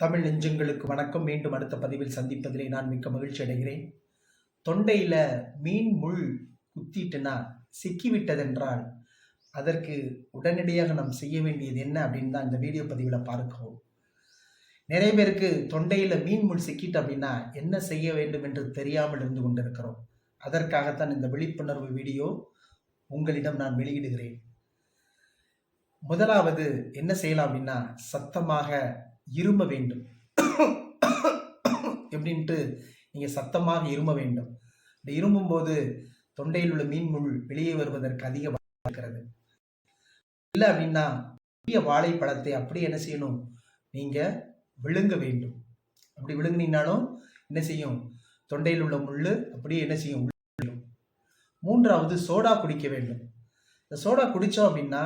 தமிழ் நெஞ்சங்களுக்கு வணக்கம். மீண்டும் அடுத்த பதிவில் சந்திப்பதிலே நான் மிக்க மகிழ்ச்சி அடைகிறேன். தொண்டையில் மீன் முள் குத்திட்டுனா சிக்கிவிட்டதென்றால் அதற்கு உடனடியாக நாம் செய்ய வேண்டியது என்ன அப்படின்னு தான் இந்த வீடியோ பதிவில் பார்க்கிறோம். நிறைய பேருக்கு தொண்டையில் மீன் முள் சிக்கிட்டு அப்படின்னா என்ன செய்ய வேண்டும் என்று தெரியாமல் இருந்து கொண்டிருக்கிறோம். அதற்காகத்தான் இந்த விழிப்புணர்வு வீடியோ உங்களிடம் நான் வெளியிடுகிறேன். முதலாவது என்ன செய்யலாம் அப்படின்னா சத்தமாக இரும வேண்டும். எப்படின்ட்டு நீங்கள் சத்தமாக இரும வேண்டும். இப்படி இருமும்போது தொண்டையில் உள்ள மீன் முள் வெளியே வருவதற்கு அதிக வாய்ப்பு இருக்கிறது. இல்லை அப்படின்னா பெரிய வாழைப்பழத்தை அப்படியே என்ன செய்யணும்? நீங்கள் விழுங்க வேண்டும். அப்படி விழுங்கினீங்கனாலும் என்ன செய்யும்? தொண்டையில் உள்ள முள் அப்படியே என்ன செய்யும்? மூன்றாவது சோடா குடிக்க வேண்டும். இந்த சோடா குடித்தோம் அப்படின்னா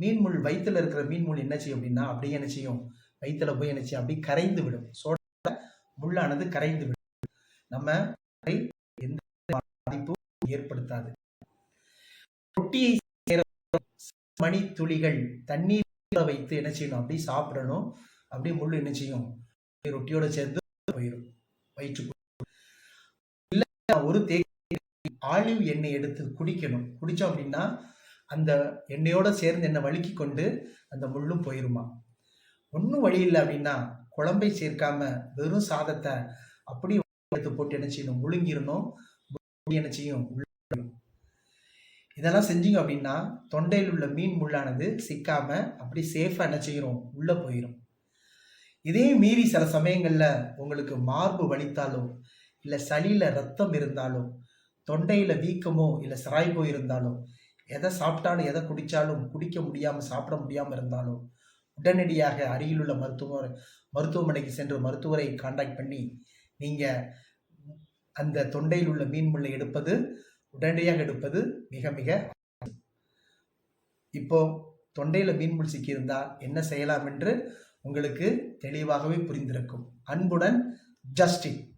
மீன் முள் வயிற்றுல இருக்கிற மீன் முள் என்ன செய்யும் அப்படின்னா அப்படியே என்ன செய்யும்? வயிற்றில் போய் என்ன செய்யும்? அப்படியே கரைந்து விடும். சோடா முள்ளானது கரைந்து விடும். நம்ம எந்த பாதிப்பும் ஏற்படுத்தாது. ரொட்டியை மணி துளிகள் தண்ணீர் வைத்து என்ன செய்யணும்? அப்படி சாப்பிடணும். அப்படியே முள் என்ன செய்யும்? ரொட்டியோட சேர்ந்து போயிடும் வயிற்று இல்லை ஒரு தேக்கி ஆலிவ் எண்ணெய் எடுத்து குடிக்கணும். குடித்தோம் அப்படின்னா அந்த எண்ணெயோட சேர்ந்து என்ன வழுக்கி கொண்டு அந்த முள்ளும் போயிருமா? ஒன்றும் வழி இல்லை அப்படின்னா குழம்பை சேர்க்காம வெறும் சாதத்தை அப்படி எடுத்து போட்டு என்ன செய்யணும்? முழுங்கிடணும். முழுங்கி என்ன செய்யும்? போயிடும். இதெல்லாம் செஞ்சீங்க அப்படின்னா தொண்டையில் உள்ள மீன் முள்ளானது சிக்காம அப்படி சேஃபாக என்ன செய்கிறோம் உள்ளே போயிடும் இதே மீறி சில சமயங்களில் உங்களுக்கு மார்பு வலித்தாலோ இல்லை சளியில் ரத்தம் இருந்தாலோ தொண்டையில் வீக்கமோ இல்லை சிராய்போ இருந்தாலோ எதை சாப்பிட்டாலும் எதை குடித்தாலும் குடிக்க முடியாமல் சாப்பிட முடியாமல் இருந்தாலும் உடனடியாக அருகிலுள்ள மருத்துவர் மருத்துவமனைக்கு சென்று மருத்துவரை காண்டாக்ட் பண்ணி நீங்கள் அந்த தொண்டையில் உள்ள மீன் முள்ளை எடுப்பது உடனடியாக எடுப்பது மிக மிக இப்போ தொண்டையில் மீன் முள் சிக்கியிருந்தால் என்ன செய்யலாம் என்று உங்களுக்கு தெளிவாகவே புரிந்திருக்கும். அன்புடன் ஜஸ்டின்